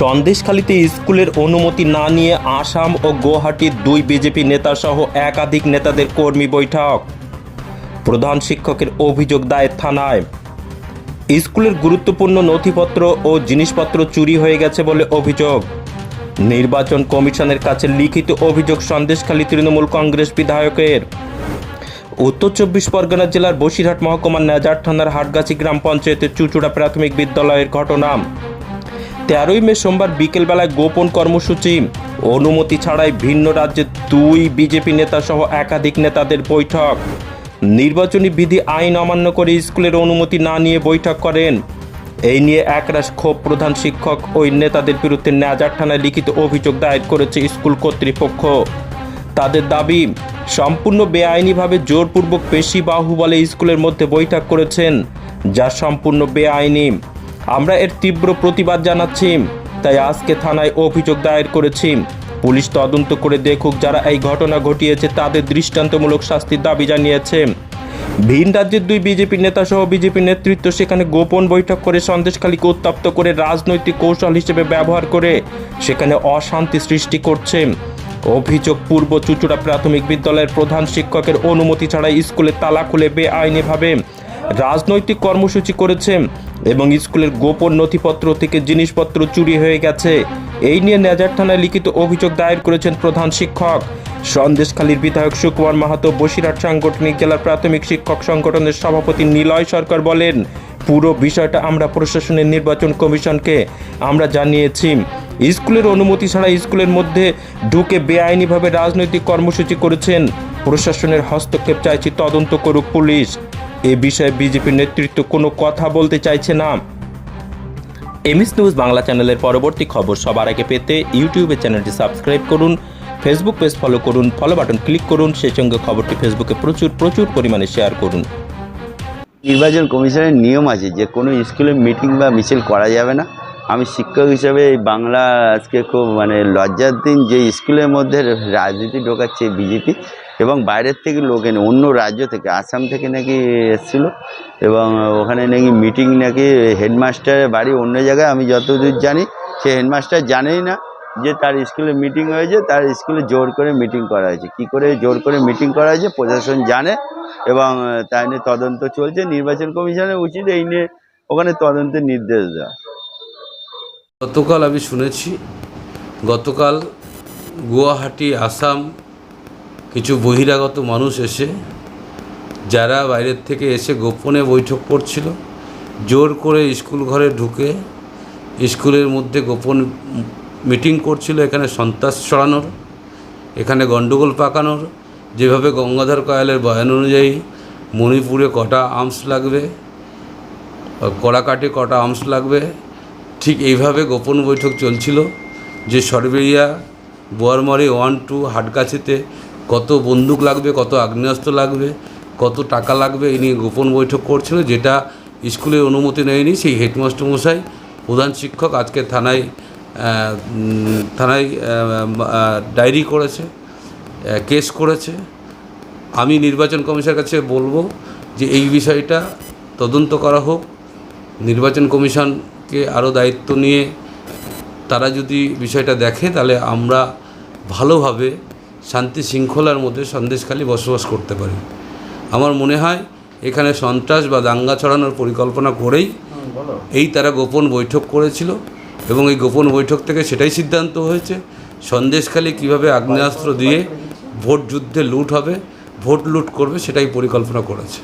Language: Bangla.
সন্দেশখালীতে স্কুলের অনুমতি না নিয়ে আসাম ও গুয়াহাটির দুই বিজেপি নেতাসহ একাধিক নেতাদের কর্মী বৈঠক। প্রধান শিক্ষকের অভিযোগ দায়ের থানায়। স্কুলের গুরুত্বপূর্ণ নথিপত্র ও জিনিসপত্র চুরি হয়ে গেছে বলে অভিযোগ। নির্বাচন কমিশনের কাছে লিখিত অভিযোগ সন্দেশখালী তৃণমূল কংগ্রেস বিধায়কের। উত্তর চব্বিশ পরগনা জেলার বসিরহাট মহকুমার নেজার থানার হাটগাছি গ্রাম পঞ্চায়েতের চুচুড়া প্রাথমিক বিদ্যালয়ের ঘটনা। তেরোই মে সোমবার বিকেলবেলায় গোপন কর্মসূচি। অনুমতি ছাড়াই ভিন্ন রাজ্যের দুই বিজেপি নেতা সহ একাধিক নেতাদের বৈঠক। নির্বাচনী বিধি আইন অমান্য করে স্কুলের অনুমতি না নিয়ে বৈঠক করেন। এই নিয়ে একরাশ ক্ষোভ প্রধান শিক্ষক ওই নেতাদের বিরুদ্ধে নেজার থানায় লিখিত অভিযোগ দায়ের করেছে স্কুল কর্তৃপক্ষ। তাদের দাবি, সম্পূর্ণ বেআইনিভাবে জোরপূর্বক পেশি বাহুবলে স্কুলের মধ্যে বৈঠক করেছেন, যা সম্পূর্ণ বেআইনি। আমরা এর তীব্র প্রতিবাদ জানাচ্ছি। তাই আজকে থানায় অভিযোগ দায়ের করেছি। পুলিশ তদন্ত করে দেখুক যারা এই ঘটনা ঘটিয়েছে, তাদের দৃষ্টান্তমূলক শাস্তির দাবি জানিয়েছে। ভিন রাজ্যের দুই বিজেপি নেতা সহ বিজেপি নেতৃত্ব সেখানে গোপন বৈঠক করে সন্দেশখালীকে উত্তপ্ত করে রাজনৈতিক কৌশল হিসেবে ব্যবহার করে সেখানে অশান্তি সৃষ্টি করছে। অভিযোগ পূর্ব চুচুড়া প্রাথমিক বিদ্যালয়ের প্রধান শিক্ষকের অনুমতি ছাড়াই স্কুলে তালা খুলে বেআইনিভাবে রাজনৈতিক কর্মসূচি করেছে এবং স্কুলের গোপন নথিপত্র থেকে জিনিসপত্র চুরি হয়ে গেছে। এই নিয়ে নেজার থানায় লিখিত অভিযোগ দায়ের করেছেন প্রধান শিক্ষক। সন্দেশখালীর বিধায়ক সুকুমার মাহাতো বসিরহাট সাংগঠনিক জেলার প্রাথমিক শিক্ষক সংগঠনের সভাপতি নিলয় সরকার বলেন, পুরো বিষয়টা আমরা প্রশাসনের নির্বাচন কমিশনকে আমরা জানিয়েছি। স্কুলের অনুমতি ছাড়া স্কুলের মধ্যে ঢুকে বেআইনিভাবে রাজনৈতিক কর্মসূচি করেছেন। প্রশাসনের হস্তক্ষেপ চাইছি তদন্ত করুক পুলিশ। এ বিষয়ে বিজেপির নেতৃত্ব কোনো কথা বলতে চাইছে না। এমএস নিউজ বাংলা চ্যানেলের পরবর্তী খবর সবার আগে পেতে ইউটিউবে চ্যানেলটি সাবস্ক্রাইব করুন, ফেসবুক পেজ ফলো করুন ফলো বাটন ক্লিক করুন, সেই সঙ্গে খবরটি ফেসবুকে প্রচুর প্রচুর পরিমাণে শেয়ার করুন। নির্বাচন কমিশনের নিয়ম আছে যে কোনো স্কুলে মিটিং বা মিছিল করা যাবে না। আমি শিক্ষক হিসেবে এই বাংলা আজকে খুব মানে লজ্জার দিন যে স্কুলের মধ্যে রাজনীতি ঢোকাচ্ছে বিজেপি। এবং বাইরের থেকে লোক এনে, অন্য রাজ্য থেকে, আসাম থেকে নাকি এসেছিল। এবং ওখানে নাকি মিটিং নাকি হেডমাস্টারের বাড়ি, অন্য জায়গায় আমি যতদূর জানি, সে হেডমাস্টার জানেই না যে তার স্কুলে মিটিং হয়েছে, তার স্কুলে জোর করে মিটিং করা হয়েছে। কী করে জোর করে মিটিং করা হয়েছে, প্রশাসন জানে এবং তাই নিয়ে তদন্ত চলছে। নির্বাচন কমিশনের উচিত এই নিয়ে ওখানে তদন্তের নির্দেশ দেওয়া। গতকাল আমি শুনেছি, গতকাল গুয়াহাটি, আসাম কিছু বহিরাগত মানুষ এসে, যারা বাইরের থেকে এসে গোপনে বৈঠক করছিল, জোর করে স্কুল ঘরে ঢুকে স্কুলের মধ্যে গোপন মিটিং করছিল, এখানে সন্ত্রাস ছড়ানোর, এখানে গণ্ডগোল পাকানোর, যেভাবে গঙ্গাধর কয়ালের বয়ান অনুযায়ী মণিপুরে কটা আর্মস লাগবে কড়াকাটে কটা আর্মস লাগবে, ঠিক এইভাবে গোপন বৈঠক চলছিল যে সরবেরিয়া বোয়ারমারি ওয়ান টু, হাটগাছিতে কত বন্দুক লাগবে, কত আগ্নেয়াস্ত্র লাগবে, কত টাকা লাগবে এ নিয়ে গোপন বৈঠক করছিল, যেটা স্কুলের অনুমতি নেয়নি সেই হেডমাস্টার মশাই, প্রধান শিক্ষক আজকে থানায় থানায় ডায়েরি করেছে কেস করেছে। আমি নির্বাচন কমিশনের কাছে বলব যে এই বিষয়টা তদন্ত করা হোক, নির্বাচন কমিশনকে আরও দায়িত্ব নিয়ে তারা যদি বিষয়টা দেখে, তাহলে আমরা ভালোভাবে শান্তি শৃঙ্খলার মধ্যে সন্দেশখালী বসবাস করতে পারি। আমার মনে হয় এখানে সন্ত্রাস বা দাঙ্গা ছড়ানোর পরিকল্পনা করেই এই তারা গোপন বৈঠক করেছিল এবং এই গোপন বৈঠক থেকে সেটাই সিদ্ধান্ত হয়েছে। সন্দেশখালী কীভাবে আগ্নেয়াস্ত্র দিয়ে ভোট যুদ্ধে লুট হবে ভোট লুট করবে সেটাই পরিকল্পনা করেছে।